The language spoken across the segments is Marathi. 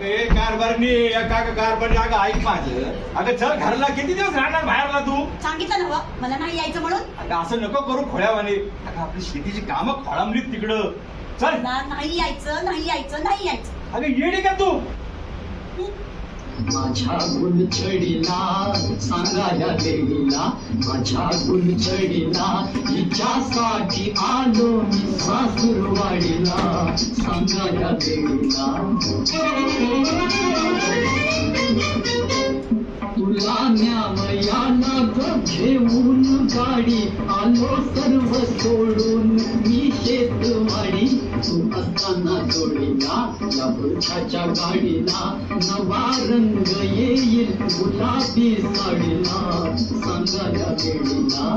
कारभारनी एका कारभारनी अगं ऐक माझं. अगं चल घरला किती दिवस राहणार बाहेरला तू? सांगितलं ना बुवा, मला नाही यायचं म्हणून. अगं असं नको करू खोळ्यावाने अगं आपली शेतीची कामं खोळांबलीत तिकडं. चल. मला नाही यायचं नाही यायचं नाही यायचं. अगं येडी का तू? माझ्या गुलछडीला सांगा या देवीला माझ्या गुलछडीला हिच्यासाठी आलो मी सासूरवाडीला सांगा या देवीला. तुला न्यावयाला ग घेऊन गाडी आलो सर्व सोडून मी शेत तू न जोडीला या वृक्षाच्या गाडीला नवा रंग येईल गुलाबी साडीला सांगायला वेळीला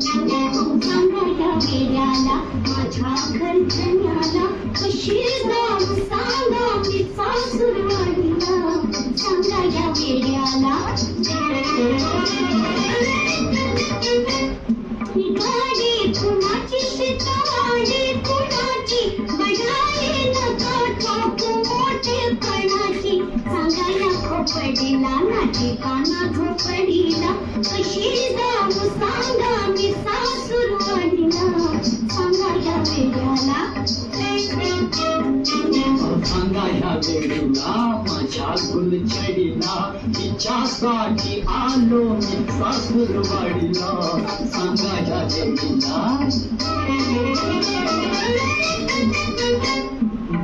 सांगाया वेड्याला माझ्या घरच्याला कशी जाऊ सांगा मी सासूरवाडीला सांगाया नाची काना झोपडीला. कशी जाऊ सांगा मी सासूरवाडीला सांगाया वेड्याला. सांगाया वेळीला माझ्या गुलछडीला. तिच्यासाठी आलो मी सासूरवाडीला सांगाया वेळीला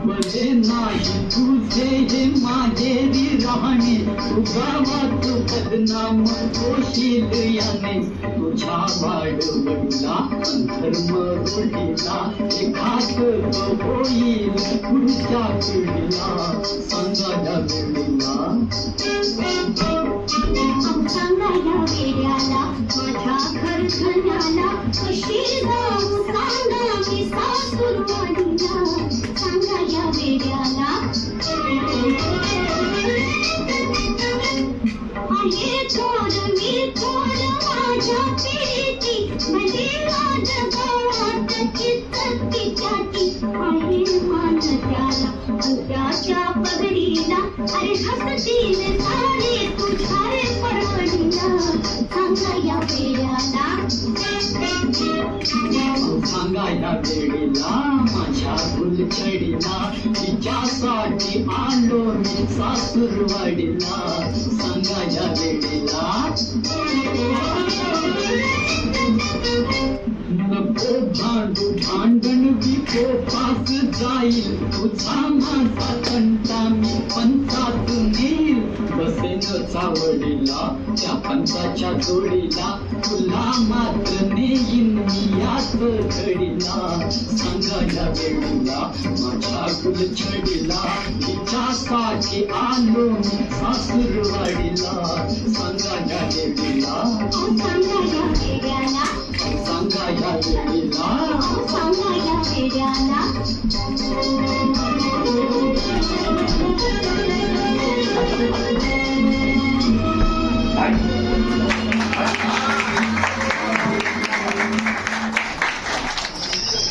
बरे नाही तुझे हे माझेरी राहणे तू बदनाम होशील याने. तुझ्या वाडवडीला धर्म रूढीला एखाद होईल पुढच्या पिढीला. सांगाया वेळीला. वेड्याला माझ्या कशी जाऊ सांगा मी वेड्याला आहे थोर मी थोर माझ्या पिढीची माझ्या गुलछडीला तिच्यासाठी आलो मी सासूरवाडीला सांगाया वेळीला नको भांडू भांडण विको पास जाईल. तुझा माझा कंटा चावडीला त्या पंचाच्या जोडीला तुला मात्र नेईन याच घडीला. सांगाया वेळीला माझ्या गुलछडीला तिच्यासाठी आलो मी सासूरवाडीला. सांगाया वेळीला. सांगाया वेड्याला सांगाया वेळीला. Thank you.